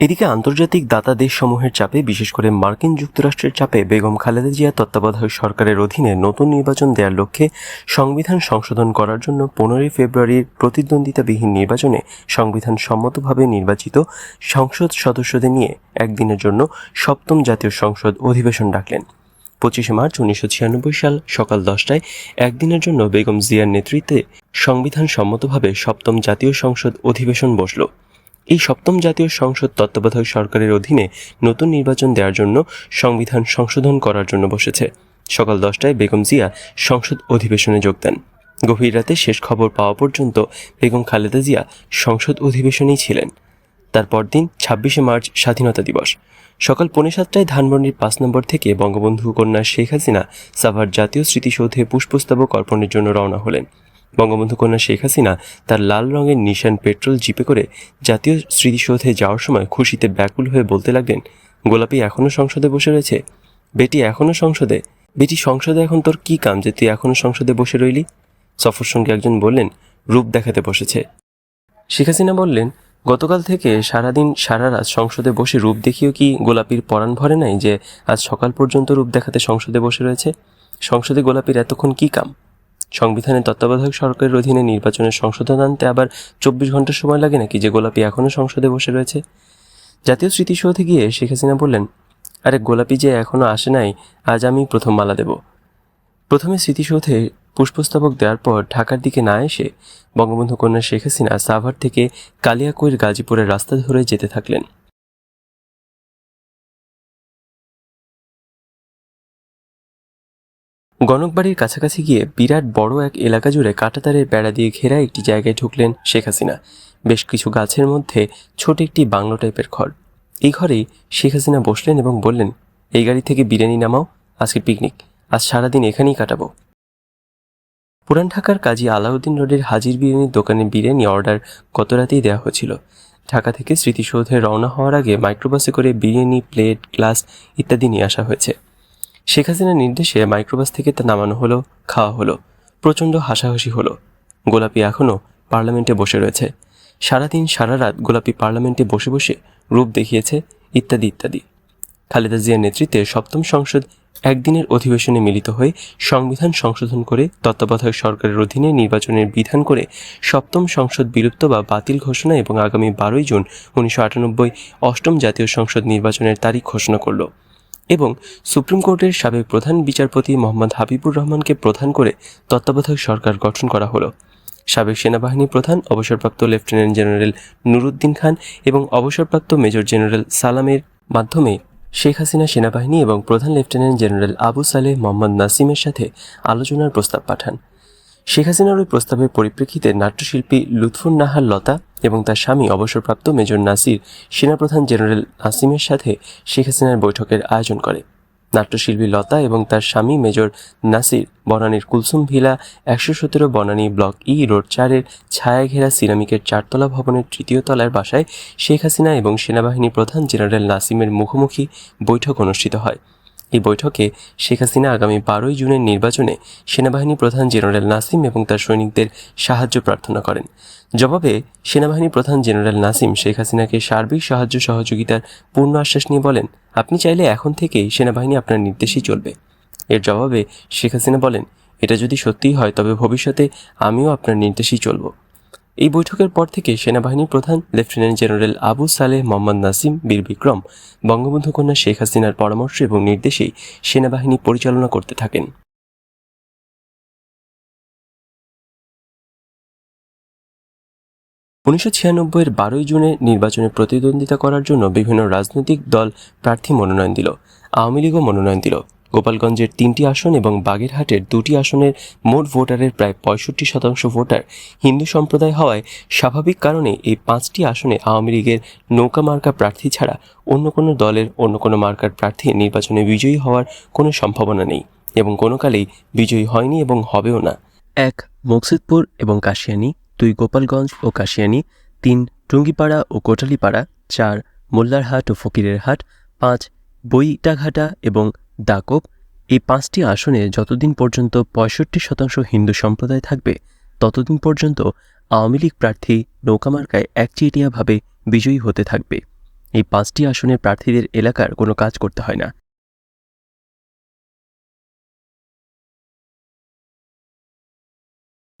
এদিকে আন্তর্জাতিক দাতা দেশসমূহের চাপে, বিশেষ করে মার্কিন যুক্তরাষ্ট্রের চাপে বেগম খালেদা জিয়া তত্ত্বাবধায়ক সরকারের অধীনে নতুন নির্বাচন দেওয়ার লক্ষ্যে সংবিধান সংশোধন করার জন্য পনেরোই ফেব্রুয়ারির প্রতিদ্বন্দ্বিতাবিহীন নির্বাচনে সংবিধান সম্মতভাবে নির্বাচিত সংসদ সদস্যদের নিয়ে একদিনের জন্য সপ্তম জাতীয় সংসদ অধিবেশন ডাকলেন। পঁচিশে মার্চ উনিশশো ছিয়ানব্বই সাল সকাল দশটায় একদিনের জন্য বেগম জিয়ার নেতৃত্বে সংবিধান সম্মতভাবে সপ্তম জাতীয় সংসদ অধিবেশন বসল। এই সপ্তম জাতীয় সংসদ তত্ত্বাবধায়ক সরকারের অধীনে নতুন নির্বাচন দেওয়ার জন্য সংবিধান সংশোধন করার জন্য বসেছে। সকাল দশটায় বেগম জিয়া সংসদ অধিবেশনে যোগ দেন। গভীর রাতে শেষ খবর পাওয়া পর্যন্ত বেগম খালেদা জিয়া সংসদ অধিবেশনেই ছিলেন। তার পরদিন ছাব্বিশে মার্চ স্বাধীনতা দিবস। সকাল পৌনে সাতটায় ধানমন্ডির পাঁচ নম্বর থেকে বঙ্গবন্ধু কন্যা শেখ হাসিনা সাভার জাতীয় স্মৃতিসৌধে পুষ্পস্তবক অর্পণের জন্য রওনা হলেন। বঙ্গবন্ধু কন্যা শেখ হাসিনা তার লাল রঙের নিশান পেট্রোল জিপে করে জাতীয় স্মৃতিসৌধে যাওয়ার সময় খুশিতে ব্যাকুল হয়ে বলতে লাগলেন, গোলাপি এখনও সংসদে বসে রয়েছে? বেটি এখনও সংসদে? বেটি সংসদে এখন তোর কি কাম যে তুই এখনও সংসদে বসে রইলি? সফর সঙ্গে একজন বললেন, রূপ দেখাতে বসেছে। শেখ হাসিনা বললেন, গতকাল থেকে সারাদিন সারা রাত সংসদে বসে রূপ দেখিয়েও কি গোলাপির পরাণ ভরে নাই যে আজ সকাল পর্যন্ত রূপ দেখাতে সংসদে বসে রয়েছে? সংসদে গোলাপির এতক্ষণ কি কাম? সংবিধানের তত্ত্বাবধায়ক সরকারের অধীনে নির্বাচনের সংশোধন আনতে আবার চব্বিশ ঘণ্টা সময় লাগে নাকি যে গোলাপি এখনও সংসদে বসে রয়েছে? জাতীয় স্মৃতিসৌধে গিয়ে শেখ হাসিনা বললেন, আরে গোলাপি যে এখনও আসে নাই, আজ আমি প্রথম মালা দেব। প্রথমে স্মৃতিসৌধে পুষ্পস্তবক দেওয়ার পর ঢাকার দিকে না এসে বঙ্গবন্ধু কন্যা শেখ হাসিনা সাভার থেকে কালিয়াকৈর গাজীপুরের রাস্তা ধরে যেতে থাকলেন। গণকবাড়ির কাছাকাছি গিয়ে বিরাট বড় এক এলাকা জুড়ে কাঁটাতারের বেড়া দিয়ে ঘেরা একটি জায়গায় ঢুকলেন শেখ হাসিনা। বেশ কিছু গাছের মধ্যে ছোট একটি বাংলো টাইপের ঘর। এই ঘরেই শেখ হাসিনা বসলেন এবং বললেন, এই গাড়ি থেকে বিরিয়ানি নামাও, আজকে পিকনিক আজ সারাদিন এখানেই কাটাবো। পুরান ঢাকার কাজী আলাউদ্দিন রোডের হাজির বিরিয়ানির দোকানে বিরিয়ানি অর্ডার গত রাতেই দেওয়া হয়েছিল। ঢাকা থেকে স্মৃতিসৌধে রওনা হওয়ার আগে মাইক্রোবাসে করে বিরিয়ানি, প্লেট, গ্লাস ইত্যাদি নিয়ে আসা হয়েছে। শেখ হাসিনার নির্দেশে মাইক্রোবাস থেকে তা নামানো হলো, খাওয়া হলো, প্রচণ্ড হাসাহাসি হলো। গোলাপি এখনও পার্লামেন্টে বসে রয়েছে। সারাদিন সারা রাত গোলাপি পার্লামেন্টে বসে বসে রূপ দেখিয়েছে ইত্যাদি ইত্যাদি। খালেদা জিয়ার নেতৃত্বে সপ্তম সংসদ একদিনের অধিবেশনে মিলিত হয়ে সংবিধান সংশোধন করে তত্ত্বাবধায়ক সরকারের অধীনে নির্বাচনের বিধান করে সপ্তম সংসদ বিলুপ্ত বা বাতিল ঘোষণা এবং আগামী বারোই জুন উনিশশো আটানব্বই অষ্টম জাতীয় সংসদ নির্বাচনের তারিখ ঘোষণা করল। এবং সুপ্রিম কোর্টের সাবেক প্রধান বিচারপতি মোহাম্মদ হাবিবুর রহমানকে প্রধান করে তত্ত্বাবধায়ক সরকার গঠন করা হলো। সাবেক সেনাবাহিনী প্রধান, অবসরপ্রাপ্ত লেফটেন্যান্ট জেনারেল নুরুদ্দিন খান এবং অবসরপ্রাপ্ত মেজর জেনারেল সালামের মাধ্যমে শেখ হাসিনা সেনাবাহিনী এবং প্রধান লেফটেন্যান্ট জেনারেল আবু সালেহ মোহাম্মদ নাসিমের সাথে আলোচনার প্রস্তাব পাঠান। শেখ হাসিনার ওই প্রস্তাবের পরিপ্রেক্ষিতে নাট্যশিল্পী লুৎফুন নাহার লতা এবং তার স্বামী অবসরপ্রাপ্ত মেজর নাসির সেনাপ্রধান জেনারেল নাসিমের সাথে শেখ হাসিনার বৈঠকের আয়োজন করে। নাট্যশিল্পী লতা এবং তার স্বামী মেজর নাসির বনানীর কুলসুম ভিলা একশো সতেরো বনানী ব্লক ই রোড চারের ছায়া ঘেরা সিরামিকের চারতলা ভবনের তৃতীয় তলার বাসায় শেখ হাসিনা এবং সেনাবাহিনী প্রধান জেনারেল নাসিমের মুখোমুখি বৈঠক অনুষ্ঠিত হয়। এই বৈঠকে শেখ হাসিনা আগামী বারোই জুনের নির্বাচনে সেনাবাহিনী প্রধান জেনারেল নাসিম এবং তার সৈনিকদের সাহায্য প্রার্থনা করেন। জবাবে, সেনাবাহিনী প্রধান জেনারেল নাসিম শেখ হাসিনাকে সার্বিক সাহায্য সহযোগিতার পূর্ণ আশ্বাস নিয়ে বলেন, আপনি চাইলে এখন থেকেই সেনাবাহিনী আপনার নির্দেশেই চলবে। এর জবাবে শেখ হাসিনা বলেন, এটা যদি সত্যিই হয়, তবে ভবিষ্যতে আমিও আপনার নির্দেশেই চলব। এই বৈঠকের পর থেকে সেনাবাহিনীর প্রধান লেফটেন্যান্ট জেনারেল আবু সালেহ মোহাম্মদ নাসিম, বীর বিক্রম বঙ্গবন্ধু কন্যা শেখ হাসিনার পরামর্শ এবং নির্দেশেই সেনাবাহিনী পরিচালনা করতে থাকেন। উনিশশো ছিয়ানব্বইয়ের বারোই জুনে নির্বাচনে প্রতিদ্বন্দ্বিতা করার জন্য বিভিন্ন রাজনৈতিক দল প্রার্থী মনোনয়ন দিল, আওয়ামী লীগও মনোনয়ন দিল। গোপালগঞ্জের তিনটি আসন এবং বাগেরহাটের দুটি আসনের মোট ভোটারের প্রায় পঁয়ষট্টি শতাংশ ভোটার হিন্দু সম্প্রদায় হওয়ায় স্বাভাবিক কারণে এই পাঁচটি আসনে আওয়ামী লীগের নৌকা মার্কা প্রার্থী ছাড়া অন্য কোনো দলের, অন্য কোনো মার্কার প্রার্থী নির্বাচনে বিজয়ী হওয়ার কোনো সম্ভাবনা নেই এবং কোনো কালেই বিজয়ী হয়নি এবং হবেও না। এক, মকসিদপুর এবং কাশিয়ানি, দুই, গোপালগঞ্জ ও কাশিয়ানি, তিন, টুঙ্গিপাড়া ও কোটালিপাড়া, চার, মোল্লারহাট ও ফকিরের হাট পাঁচ, বইটাঘাটা এবং দাকব এই পাঁচটি আসনে যতদিন পর্যন্ত পঁয়ষট্টি শতাংশ হিন্দু সম্প্রদায় থাকবে, ততদিন পর্যন্ত আওয়ামী লীগ প্রার্থী নৌকামার্কায় একচেটিয়াভাবে বিজয়ী হতে থাকবে। এই পাঁচটি আসনের প্রার্থীদের এলাকার কোনো কাজ করতে হয় না।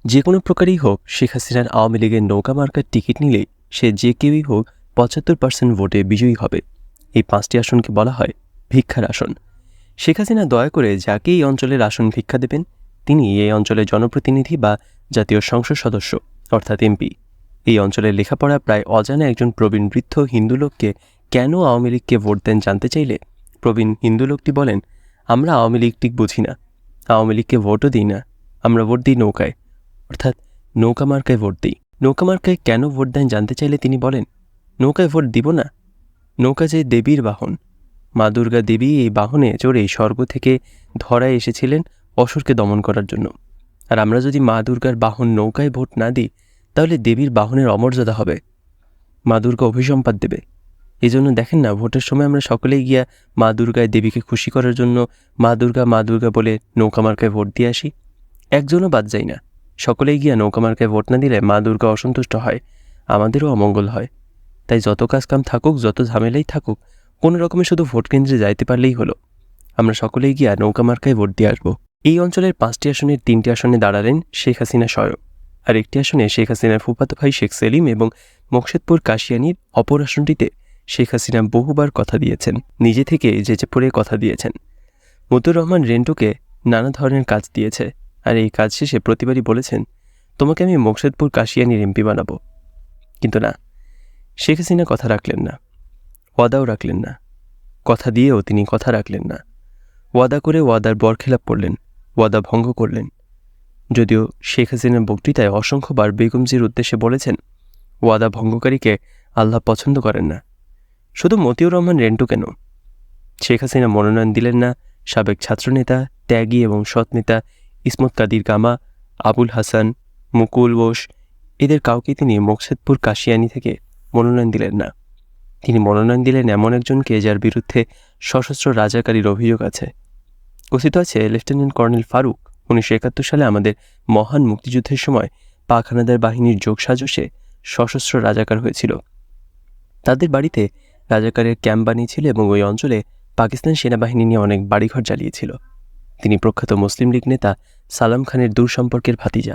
যে কোনো প্রকারেই হোক, শেখ হাসিনার আওয়ামী লীগের নৌকা মার্কার টিকিট নিলেই সে যে কেউই হোক পঁচাত্তর পার্সেন্ট ভোটে বিজয়ী হবে। এই পাঁচটি আসনকে বলা হয় ভিক্ষার আসন। শেখ হাসিনা দয়া করে যাকে এই অঞ্চলের আসন ভিক্ষা দেবেন, তিনি এই অঞ্চলের জনপ্রতিনিধি বা জাতীয় সংসদ সদস্য, অর্থাৎ এমপি। এই অঞ্চলের লেখাপড়া প্রায় অজানা একজন প্রবীণ বৃদ্ধ হিন্দু লোককে কেন আওয়ামী লীগকে ভোট দেন জানতে চাইলে প্রবীণ হিন্দু লোকটি বলেন, আমরা আওয়ামী লীগ ঠিক বুঝি না। আওয়ামী লীগকে ভোটও দিই না। আমরা ভোট দিই নৌকায়। অর্থাৎ নৌকা মার্কায় ভোট দিই। নৌকা মার্কায় কেন ভোট দেন জানতে চাইলে তিনি বলেন, নৌকায় ভোট দিব না। নৌকা যে দেবীর বাহন। মা দুর্গা দেবী এই বাহনে চড়ে স্বর্গ থেকে ধরায় এসেছিলেন অসুরকে দমন করার জন্য। আর আমরা যদি মা দুর্গার বাহন নৌকায় ভোট না দিই, তাহলে দেবীর বাহনের অমর্যাদা হবে। মা দুর্গা অভিসম্পাদ দেবে। এই জন্য দেখেন না, ভোটের সময় আমরা সকলেই গিয়া মা দুর্গায় দেবীকে খুশি করার জন্য মা দুর্গা মা দুর্গা বলে নৌকা মার্কায় ভোট দিয়ে আসি। একজনও বাদ যায় না। সকলেই গিয়া নৌকা মার্কায় ভোট না দিলে মা দুর্গা অসন্তুষ্ট হয়, আমাদেরও অমঙ্গল হয়। তাই যত কাজ কাম থাকুক, যত ঝামেলাই থাকুক কোনো রকমে শুধু ভোট কেন্দ্রে যাইতে পারলেই হলো। আমরা সকলেই গিয়া নৌকা মার্কায় ভোট দিয়ে আসব। এই অঞ্চলের পাঁচটি আসনের তিনটি আসনে দাঁড়ালেন শেখ হাসিনা স্বয়ং। আর একটি আসনে শেখ হাসিনার ফুফাতো ভাই শেখ সেলিম এবং মোকশেদপুর কাশিয়ানির অপর আসনটিতে শেখ হাসিনা বহুবার কথা দিয়েছেন, নিজে থেকে যেচে পড়ে কথা দিয়েছেন। মতুর রহমান রেন্টুকে নানা ধরনের কাজ দিয়েছে আর এই কাজ শেষে প্রতিবারই বলেছেন, তোমাকে আমি মোকশেদপুর কাশিয়ানির এমপি বানাবো। কিন্তু না, শেখ হাসিনা কথা রাখলেন না। ওয়াদাও রাখলেন না। কথা দিয়েও তিনি কথা রাখলেন না। ওয়াদা করে ওয়াদার বরখেলাপ করলেন, ওয়াদা ভঙ্গ করলেন। যদিও শেখ হাসিনার বক্তৃতায় অসংখ্যবার বেগমজির উদ্দেশ্যে বলেছেন, ওয়াদা ভঙ্গকারীকে আল্লাহ পছন্দ করেন না। শুধু মতিউর রহমান রেন্টু কেন? শেখ হাসিনা মনোনয়ন দিলেন না সাবেক ছাত্রনেতা, ত্যাগী এবং সৎ নেতা ইসমত কাদির কামা, আবুল হাসান, মুকুল বোস, এদের কাউকে তিনি মোকসেদপুর কাশিয়ানি থেকে মনোনয়ন দিলেন না। তিনি মনোনয়ন দিলেন এমন একজনকে যার বিরুদ্ধে সশস্ত্র রাজাকারীর অভিযোগ আছে। কথিত আছে, লেফটেন্যান্ট কর্নেল ফারুক উনিশশো একাত্তর সালে আমাদের মহান মুক্তিযুদ্ধের সময় পাক হানাদার বাহিনীর যোগসাজশে সশস্ত্র রাজাকার হয়েছিল। তাদের বাড়িতে রাজাকারের ক্যাম্প বানিয়েছিল এবং ওই অঞ্চলে পাকিস্তান সেনাবাহিনী নিয়ে অনেক বাড়িঘর জ্বালিয়েছিল। তিনি প্রখ্যাত মুসলিম লীগ নেতা সালাম খানের দূর সম্পর্কের ভাতিজা।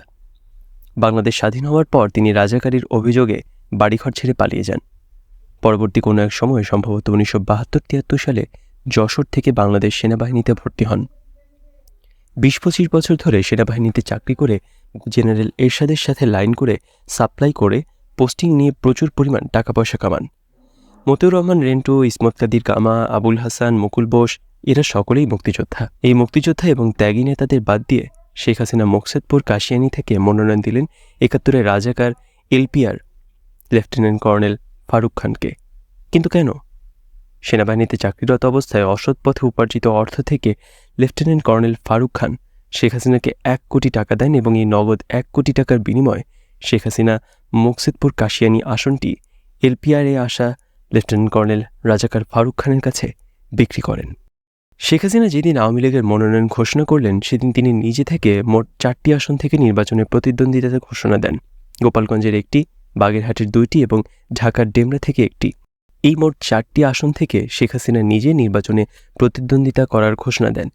বাংলাদেশ স্বাধীন হওয়ার পর তিনি রাজাকারীর অভিযোগে বাড়িঘর ছেড়ে পালিয়ে যান। পরবর্তী কোনো এক সময় সম্ভবত উনিশশো বাহাত্তর তিয়াত্তর সালে যশোর থেকে বাংলাদেশ সেনাবাহিনীতে ভর্তি হন। বিশ পঁচিশ বছর ধরে সেনাবাহিনীতে চাকরি করে জেনারেল এরশাদের সাথে লাইন করে সাপ্লাই করে পোস্টিং নিয়ে প্রচুর পরিমাণ টাকা পয়সা কামান। মতিউর রহমান, রেন্টু, ইসমত কাদির কামা, আবুল হাসান, মুকুল বোস, এরা সকলেই মুক্তিযোদ্ধা। এই মুক্তিযোদ্ধা এবং ত্যাগী নেতাদের বাদ দিয়ে শেখ হাসিনা মোকসেদপুর, কাশিয়ানি থেকে মনোনয়ন দিলেন একাত্তরের রাজাকার এলপিআর, লেফটেন্যান্ট কর্নেল ফারুক খানকে। কিন্তু কেন? সেনাবাহিনীতে চাকরিরত অবস্থায় অসৎ পথে উপার্জিত অর্থ থেকে লেফটেন্যান্ট কর্নেল ফারুক খান শেখ হাসিনাকে এক কোটি টাকা দেন এবং এই নগদ এক কোটি টাকার বিনিময়ে শেখ হাসিনা মুকসিদপুর কাশিয়ানি আসনটি এলপিআরে আসা লেফটেন্যান্ট কর্নেল রাজাকার ফারুক খানের কাছে বিক্রি করেন। শেখ হাসিনা যেদিন আওয়ামী লীগের মনোনয়ন ঘোষণা করলেন, সেদিন তিনি নিজে থেকে মোট চারটি আসন থেকে নির্বাচনে প্রতিদ্বন্দ্বিতার ঘোষণা দেন। গোপালগঞ্জের একটি বাগেরহাটের দুইটি এবং ঢাকার ডেমরা থেকে একটি। এই মোট চারটি আসন থেকে শেখ হাসিনা নিজে নির্বাচনে প্রতিদ্বন্দ্বিতা করার ঘোষণা দেন।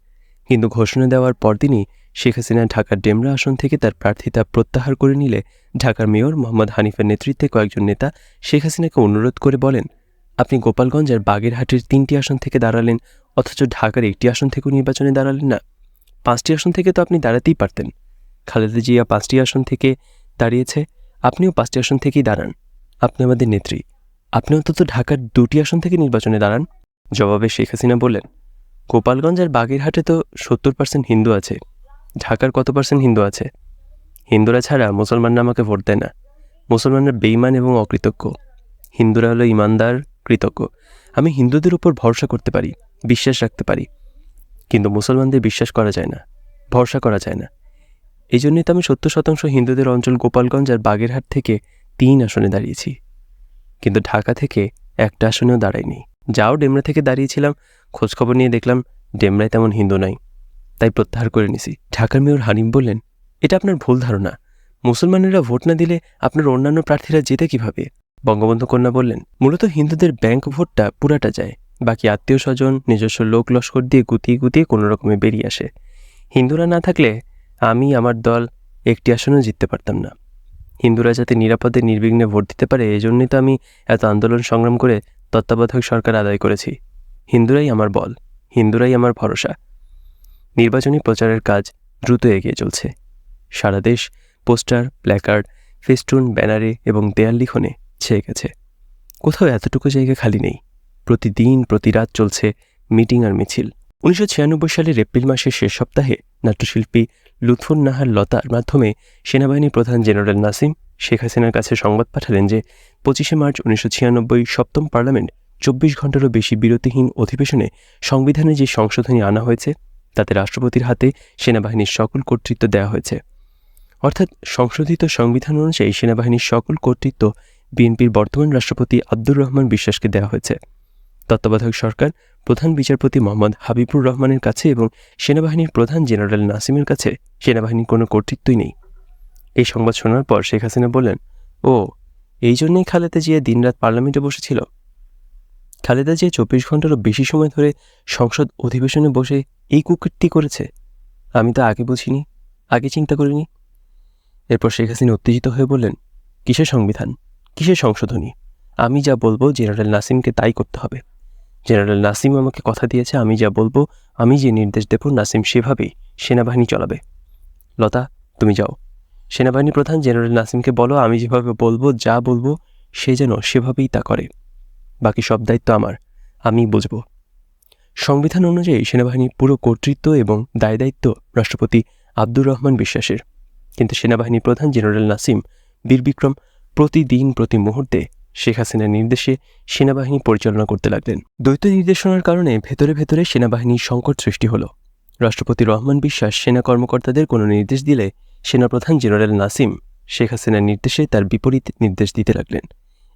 কিন্তু ঘোষণা দেওয়ার পরদিনই শেখ হাসিনা ঢাকার ডেমরা আসন থেকে তার প্রার্থিতা প্রত্যাহার করে নিলে ঢাকার মেয়র মোহাম্মদ হানিফের নেতৃত্বে কয়েকজন নেতা শেখ হাসিনাকে অনুরোধ করে বলেন, আপনি গোপালগঞ্জ আর বাগেরহাটের তিনটি আসন থেকে দাঁড়ালেন, অথচ ঢাকার একটি আসন থেকেও নির্বাচনে দাঁড়ালেন না। পাঁচটি আসন থেকে তো আপনি দাঁড়াতেই পারতেন। খালেদা জিয়া পাঁচটি আসন থেকে দাঁড়িয়েছে আপনিও পাঁচটি আসন থেকেই দাঁড়ান। আপনি আমাদের নেত্রী। আপনি অন্তত ঢাকার দুটি আসন থেকে নির্বাচনে দাঁড়ান। জবাবে শেখ হাসিনা বললেন, গোপালগঞ্জ আর বাগেরহাটে তো সত্তর পার্সেন্ট হিন্দু আছে। ঢাকার কত পার্সেন্ট হিন্দু আছে? হিন্দুরা ছাড়া মুসলমানরা আমাকে ভোট দেয় না। মুসলমানরা বেইমান এবং অকৃতজ্ঞ। হিন্দুরা হলো ইমানদার, কৃতজ্ঞ। আমি হিন্দুদের উপর ভরসা করতে পারি, বিশ্বাস রাখতে পারি। কিন্তু মুসলমানদের বিশ্বাস করা যায় না, ভরসা করা যায় না। এই জন্যই তো আমি সত্তর শতাংশ হিন্দুদের অঞ্চল গোপালগঞ্জ আর বাগেরহাট থেকে তিন আসনে দাঁড়িয়েছি। কিন্তু ঢাকা থেকে একটা আসনেও দাঁড়াইনি। যাও ডেমরা থেকে দাঁড়িয়েছিলাম, খোঁজখবর নিয়ে দেখলাম ডেমরায় তেমন হিন্দু নাই। তাই প্রত্যাহার করে নিছি। ঢাকার মেয়র হানিম বললেন, এটা আপনার ভুল ধারণা। মুসলমানেরা ভোট না দিলে আপনার অন্যান্য প্রার্থীরা যেতে কীভাবে? বঙ্গবন্ধু কন্যা বললেন, মূলত হিন্দুদের ব্যাংক ভোটটা পুরাটা যায়। বাকি আত্মীয় স্বজন, নিজস্ব লোক লস্কর দিয়ে গুতিয়ে গুতিয়ে কোনো রকমে বেরিয়ে আসে। হিন্দুরা না থাকলে আমি, আমার দল একটি আসনেও জিততে পারতাম না। হিন্দুরা যাতে নিরাপদে, নির্বিঘ্নে ভোট দিতে পারে এই জন্যই তো আমি এত আন্দোলন সংগ্রাম করে তত্ত্বাবধায়ক সরকার আদায় করেছি। হিন্দুরাই আমার বল, হিন্দুরাই আমার ভরসা। নির্বাচনী প্রচারের কাজ দ্রুত এগিয়ে চলছে। সারা দেশ পোস্টার, প্ল্যাকার্ড, ফেস্টুন, ব্যানারে এবং দেয়াল লিখনে ছেয়ে গেছে। কোথাও এতটুকু জায়গা খালি নেই। প্রতিদিন প্রতি রাত চলছে মিটিং আর মিছিল। উনিশশো ছিয়ানব্বই সালের এপ্রিল মাসের শেষ সপ্তাহে নাট্যশিল্পী লুৎফুন নাহার লতার মাধ্যমে সেনাবাহিনী প্রধান জেনারেল নাসিম শেখ হাসিনার কাছে সংবাদ পাঠালেন যে, পঁচিশে মার্চ উনিশশো ছিয়ানব্বই সপ্তম পার্লামেন্ট চব্বিশ ঘন্টারও বেশি বিরতিহীন অধিবেশনে সংবিধানে যে সংশোধনী আনা হয়েছে, তাতে রাষ্ট্রপতির হাতে সেনাবাহিনীর সকল কর্তৃত্ব দেওয়া হয়েছে। অর্থাৎ সংশোধিত সংবিধান অনুযায়ী সেনাবাহিনীর সকল কর্তৃত্ব বিএনপির বর্তমান রাষ্ট্রপতি আব্দুর রহমান বিশ্বাসকে দেওয়া হয়েছে। তত্ত্বাবধায়ক সরকার প্রধান বিচারপতি মোহাম্মদ হাবিবুর রহমানের কাছে এবং সেনাবাহিনীর প্রধান জেনারেল নাসিমের কাছে সেনাবাহিনীর কোনো কর্তৃত্বই নেই। এই সংবাদ শোনার পর শেখ হাসিনা বললেন, ও, এই জন্যই খালেদা জিয়া দিনরাত পার্লামেন্টে বসেছিল। খালেদা জিয়া চব্বিশ ঘন্টারও বেশি সময় ধরে সংসদ অধিবেশনে বসে এই কুকীর্তি করেছে। আমি তো আগে বুঝিনি, আগে চিন্তা করিনি। এরপর শেখ হাসিনা উত্তেজিত হয়ে বললেন, কিসের সংবিধান? কিসের সংশোধনী? আমি যা বলব জেনারেল নাসিমকে তাই করতে হবে। জেনারেল নাসিম আমাকে কথা দিয়েছে, আমি যা বলব, আমি যে নির্দেশ দেব, নাসিম সেভাবেই সেনাবাহিনী চলাবে। লতা, তুমি যাও। সেনাবাহিনী প্রধান জেনারেল নাসিমকে বলো, আমি যেভাবে বলব, যা বলব, সে যেন সেভাবেই তা করে। বাকি সব দায়িত্ব আমার, আমি বুঝব। সংবিধান অনুযায়ী সেনাবাহিনীর পুরো কর্তৃত্ব এবং দায় দায়িত্ব রাষ্ট্রপতি আব্দুর রহমান বিশ্বাসের। কিন্তু সেনাবাহিনী প্রধান জেনারেল নাসিম, বীরবিক্রম, প্রতিদিন প্রতি মুহূর্তে শেখ হাসিনার নির্দেশে সেনাবাহিনী পরিচালনা করতে লাগলেন। দ্বৈত নির্দেশনার কারণে ভেতরে ভেতরে সেনাবাহিনীর সংকট সৃষ্টি হলো। রাষ্ট্রপতি রহমান বিশ্বাস সেনা কর্মকর্তাদের কোনো নির্দেশ দিলে সেনাপ্রধান জেনারেল নাসিম শেখ হাসিনার নির্দেশে তার বিপরীত নির্দেশ দিতে লাগলেন।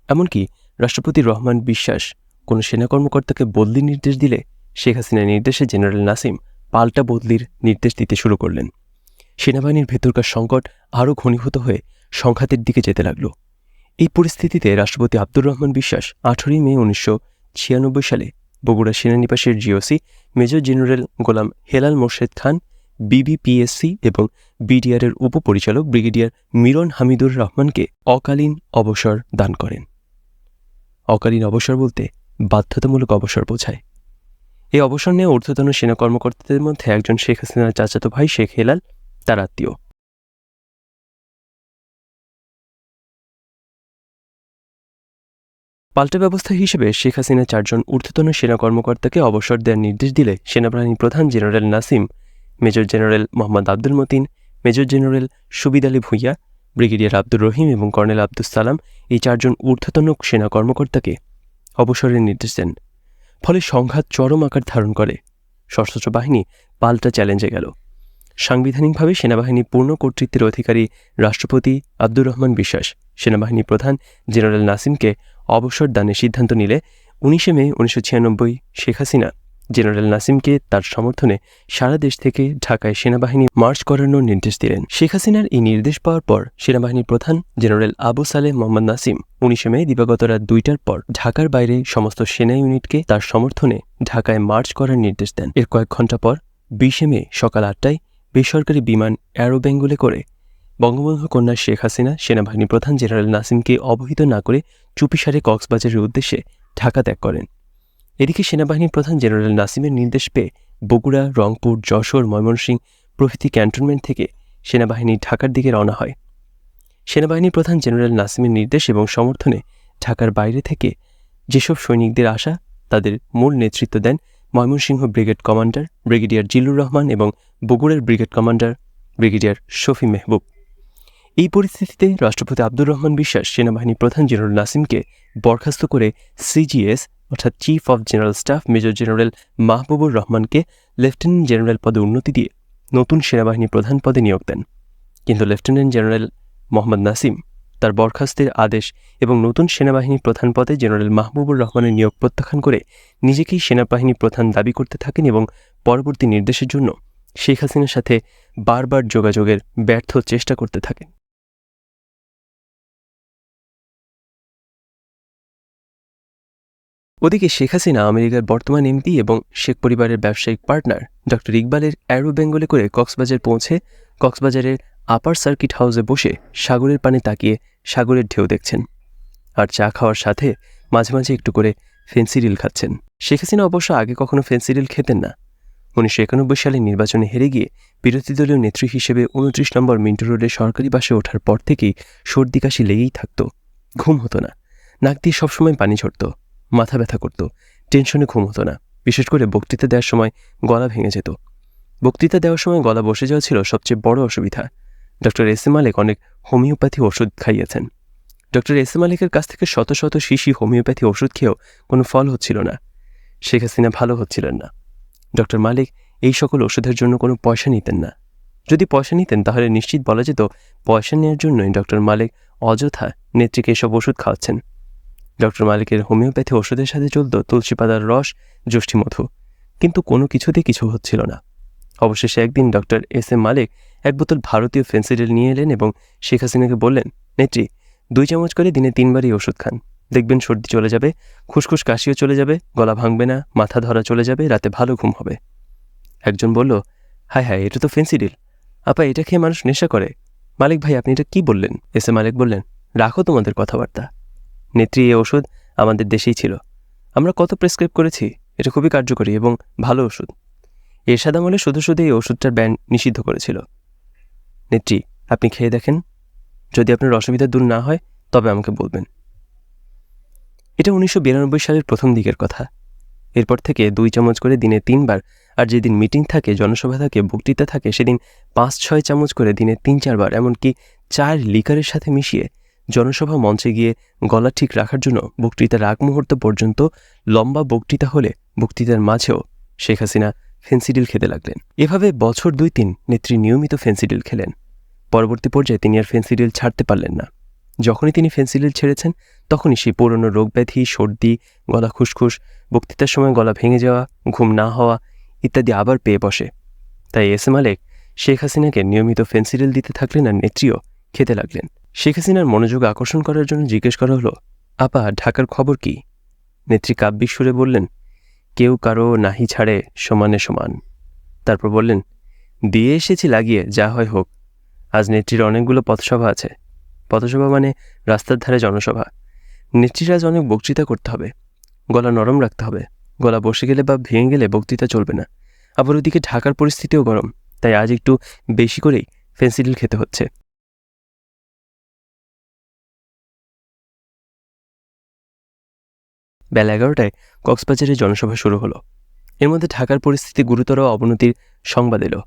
এমনকি রাষ্ট্রপতি রহমান বিশ্বাস কোনো সেনা কর্মকর্তাকে বদলির নির্দেশ দিলে শেখ হাসিনার নির্দেশে জেনারেল নাসিম পাল্টা বদলির নির্দেশ দিতে শুরু করলেন। সেনাবাহিনীর ভেতরকার সংকট আরও ঘনীভূত হয়ে সংঘাতের দিকে যেতে লাগল। এই পরিস্থিতিতে রাষ্ট্রপতি আব্দুর রহমান বিশ্বাস আঠেরোই মে উনিশশো ছিয়ানব্বই সালে Bogura সেনানিবাসের GOC major general Golam Helal Morshed Khan, BBPSC এবং বিডিআরের উপপরিচালক ব্রিগেডিয়ার মিরন হামিদুর রহমানকে অকালীন অবসর দান করেন। অকালীন অবসর বলতে বাধ্যতামূলক অবসর বোঝায়। এই অবসর নিয়ে ঊর্ধ্বতন সেনা কর্মকর্তাদের মধ্যে একজন শেখ হাসিনার চাচাতো ভাই শেখ হেলাল, তার আত্মীয়। পাল্টা ব্যবস্থা হিসেবে শেখ হাসিনা চারজন ঊর্ধ্বতন সেনা কর্মকর্তাকে অবসর দেওয়ার নির্দেশ দিলে সেনাবাহিনী প্রধান general Nasim, major general Mohammad Abdul Matin, major general Subid Ali Bhuiyan, brigadier Abdur Rahim এবং কর্নেল আব্দুল সালাম এই চারজন ঊর্ধ্বতন সেনা কর্মকর্তাকে অবসরের নির্দেশ দেন। ফলে সংঘাত চরম আকার ধারণ করে। সশস্ত্র বাহিনী পাল্টা চ্যালেঞ্জে গেল। সাংবিধানিকভাবে সেনাবাহিনী পূর্ণ কর্তৃত্বের অধিকারী রাষ্ট্রপতি আব্দুর রহমান বিশ্বাস সেনাবাহিনী প্রধান জেনারেল নাসিমকে অবসর দানের সিদ্ধান্ত নিলে উনিশে মে উনিশশো ছিয়ানব্বই শেখ হাসিনা, জেনারেল নাসিমকে তার সমর্থনে সারা দেশ থেকে ঢাকায় সেনাবাহিনী মার্চ করানোর নির্দেশ দিলেন। শেখ হাসিনার এই নির্দেশ পাওয়ার পর সেনাবাহিনীর প্রধান জেনারেল আবু সালেহ মোহাম্মদ নাসিম উনিশে মে দিবাগত রাত দুইটার পর ঢাকার বাইরে সমস্ত সেনা ইউনিটকে তার সমর্থনে ঢাকায় মার্চ করার নির্দেশ দেন। এর কয়েক ঘণ্টা পর বিশে মে সকাল আটটায় বেসরকারি বিমান অ্যারো বেঙ্গলে করে বঙ্গবন্ধু কন্যা শেখ হাসিনা, সেনাবাহিনী প্রধান জেনারেল নাসিমকে অবহিত না করে চুপিসারে কক্সবাজারের উদ্দেশ্যে ঢাকা ত্যাগ করেন। এদিকে সেনাবাহিনী প্রধান জেনারেল নাসিমের নির্দেশ পেয়ে বগুড়া, রংপুর, যশোর ময়মনসিংহ প্রভৃতি ক্যান্টনমেন্ট থেকে সেনাবাহিনী ঢাকার দিকে রওনা হয়। সেনাবাহিনী প্রধান জেনারেল নাসিমের নির্দেশ এবং সমর্থনে ঢাকার বাইরে থেকে যেসব সৈনিকদের আসা, তাদের মূল নেতৃত্ব দেন Mymensingh brigade commander brigadier Zillur Rahman এবং বগুড়ার brigade commander brigadier Shafi Mehbub. এই পরিস্থিতিতে রাষ্ট্রপতি আব্দুর রহমান বিশ্বাস সেনাবাহিনী প্রধান জেনারেল নাসিমকে বরখাস্ত করে সিজিএস, অর্থাৎ chief of general staff major general Mahbubur রহমানকে লেফটেন্যান্ট জেনারেল পদে উন্নতি দিয়ে নতুন সেনাবাহিনী প্রধান পদে নিয়োগ দেন। কিন্তু লেফটেন্যান্ট জেনারেল মোহাম্মদ নাসিম তার বরখাস্তের আদেশ এবং নতুন সেনাবাহিনী প্রধান পদে জেনারেল মাহবুবুর রহমানের নিয়োগ প্রত্যাখ্যান করে নিজেকেই সেনাবাহিনী প্রধান দাবি করতে থাকেন এবং পরবর্তী নির্দেশের জন্য শেখ হাসিনার সাথে বারবার যোগাযোগের ব্যর্থ চেষ্টা করতে থাকেন। ওদিকে শেখ হাসিনা আমেরিকার বর্তমান এমপি এবং শেখ পরিবারের ব্যবসায়িক পার্টনার ডক্টর ইকবালের অ্যারো বেঙ্গলে করে কক্সবাজার পৌঁছে কক্সবাজারের আপার সার্কিট হাউসে বসে সাগরের পানে তাকিয়ে সাগরের ঢেউ দেখছেন আর চা খাওয়ার সাথে মাঝে মাঝে একটু করে ফেন্সিডিল খাচ্ছেন। শেখ হাসিনা অবশ্য আগে কখনো ফেন্সিডিল খেতেন না। উনিশশো একানব্বই সালে নির্বাচনে হেরে গিয়ে বিরোধী দলীয় নেত্রী হিসেবে উনত্রিশ নম্বর মিন্টু রোডে সরকারি বাসে ওঠার পর থেকেই সর্দি কাশি লেগেই থাকত। ঘুম হতো না। নাক দিয়ে সবসময় পানি ঝরত। মাথা ব্যথা করত, টেনশনে ঘুম হতো না। বিশেষ করে বক্তৃতা দেওয়ার সময় গলা ভেঙে যেত। বক্তৃতা দেওয়ার সময় গলা বসে যাওয়া ছিল সবচেয়ে বড় অসুবিধা। ডক্টর এস এ মালিক অনেক হোমিওপ্যাথি ওষুধ খাইয়েছেন। ডক্টর এস এ মালিকের কাছ থেকে শত শত শিশি হোমিওপ্যাথি ওষুধ খেয়েও কোনো ফল হচ্ছিল না। শেখ হাসিনা ভালো হচ্ছিলেন না। ডক্টর মালিক এই সকল ওষুধের জন্য কোনো পয়সা নিতেন না। যদি পয়সা নিতেন, তাহলে নিশ্চিত বলা যেত, পয়সা নেওয়ার জন্যই ডক্টর মালিক অযথা নেত্রীকে এসব ওষুধ খাওয়াচ্ছেন। ডক্টর মালিকের হোমিওপ্যাথি ওষুধের সাথে চলত তুলসী পাতার রস যষ্ঠী মধু। কিন্তু কোনো কিছুতে কিছু হচ্ছিল না। অবশেষে একদিন ডক্টর এস এম মালিক এক বোতল ভারতীয় ফেন্সিডিল নিয়ে এলেন এবং শেখ হাসিনাকে বললেন, নেত্রী, দুই চামচ করে দিনে তিনবারই ওষুধ খান। দেখবেন সর্দি চলে যাবে, খুসখুস কাশিও চলে যাবে, গলা ভাঙবে না, মাথা ধরা চলে যাবে, রাতে ভালো ঘুম হবে। একজন বলল, হায় হায়, এটা তো ফেন্সিডিল। আপা, এটা খেয়ে মানুষ নেশা করে। মালিক ভাই, আপনি এটা কি বললেন? এস এ মালিক বললেন, রাখো তোমাদের কথাবার্তা। নেত্রী এই ওষুধ আমাদের দেশেই ছিল। আমরা কত প্রেসক্রাইব করেছি, এটা খুবই কার্যকরী এবং ভালো ওষুধ। এরশাদ আমলে শুধু শুধু এই ওষুধটার ব্যান নিষিদ্ধ করেছিল। নেত্রী, আপনি খেয়ে দেখেন। যদি আপনার অসুবিধা দূর না হয়, তবে আমাকে বলবেন। এটা উনিশশো বিরানব্বই সালের প্রথম দিকের কথা। এরপর থেকে দুই চামচ করে দিনে তিনবার, আর যেদিন মিটিং থাকে, জনসভা থাকে, বক্তৃতা থাকে, সেদিন পাঁচ ছয় চামচ করে দিনে তিন চারবার এমনকি চার লিকারের সাথে মিশিয়ে জনসভা মঞ্চে গিয়ে গলা ঠিক রাখার জন্য বক্তৃতার আগ মুহূর্ত পর্যন্ত লম্বা বক্তৃতা হলে বক্তৃতার মাঝেও শেখ হাসিনা ফেন্সিডিল খেতে লাগলেন। এভাবে বছর দুই তিন নেত্রী নিয়মিত ফেন্সিডিল খেলেন। পরবর্তী পর্যায়ে তিনি আর ফেন্সিডিল ছাড়তে পারলেন না। যখনই তিনি ফেন্সিডিল ছেড়েছেন, তখনই সেই পুরনো রোগব্যাধি, সর্দি, গলা খুসখুস, বক্তৃতার সময় গলা ভেঙে যাওয়া, ঘুম না হওয়া ইত্যাদি আবার পেয়ে বসে। তাই এস এম আলেক শেখ হাসিনাকে নিয়মিত ফেন্সিডিল দিতে থাকলেন আর নেত্রীও খেতে লাগলেন। শেখ হাসিনার মনোযোগ আকর্ষণ করার জন্য জিজ্ঞেস করা হলো, আপা, ঢাকার খবর কি? নেত্রী কাব্যিক সুরে বললেন, কেউ কারও নাহি ছাড়ে সমানে সমান। তারপর বললেন, দিয়ে এসেছি লাগিয়ে, যা হয় হোক। আজ নেত্রীর অনেকগুলো পথসভা আছে। পথসভা মানে রাস্তার ধারে জনসভা। নেত্রীর আজ অনেক বক্তৃতা করতে হবে। গলা নরম রাখতে হবে। গলা বসে গেলে বা ভেঙে গেলে বক্তৃতা চলবে না। আবার ওদিকে ঢাকার পরিস্থিতিও গরম। তাই আজ একটু বেশি করেই ফেন্সিডিল খেতে হচ্ছে। বেলা এগারোটায় কক্সবাজারে জনসভা শুরু হলো। এর মধ্যে ঢাকার পরিস্থিতি গুরুতর অবনতির সংবাদ এলো।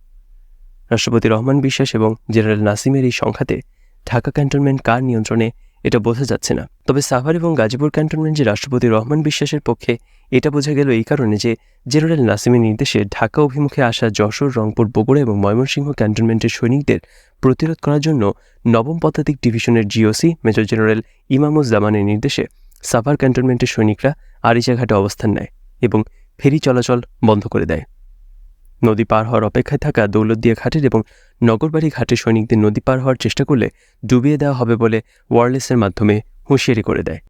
রাষ্ট্রপতি রহমান বিশ্বাস এবং জেনারেল নাসিমের এই সংখ্যাতে ঢাকা ক্যান্টনমেন্ট কার নিয়ন্ত্রণে এটা বোঝা যাচ্ছে না। তবে সাভার এবং গাজীপুর ক্যান্টনমেন্ট যে রাষ্ট্রপতি রহমান বিশ্বাসের পক্ষে এটা বোঝা গেল এই কারণে যে জেনারেল নাসিমের নির্দেশে ঢাকা অভিমুখে আসা যশোর, রংপুর, বগুড়া এবং ময়মনসিংহ ক্যান্টনমেন্টের সৈনিকদের প্রতিরোধ করার জন্য নবম পদাতিক ডিভিশনের জিওসি মেজর জেনারেল ইমামুজ্জামানের নির্দেশে সাভার ক্যান্টনমেন্টের সৈনিকরা আরিচাঘাটে অবস্থান নেয় এবং ফেরি চলাচল বন্ধ করে দেয়। নদী পার হওয়ার অপেক্ষায় থাকা দৌলতদিয়া ঘাটের এবং নগরবাড়ি ঘাটের সৈনিকদের নদী পার হওয়ার চেষ্টা করলে ডুবিয়ে দেওয়া হবে বলে ওয়ারলেসের মাধ্যমে হুঁশিয়ারি করে দেয়।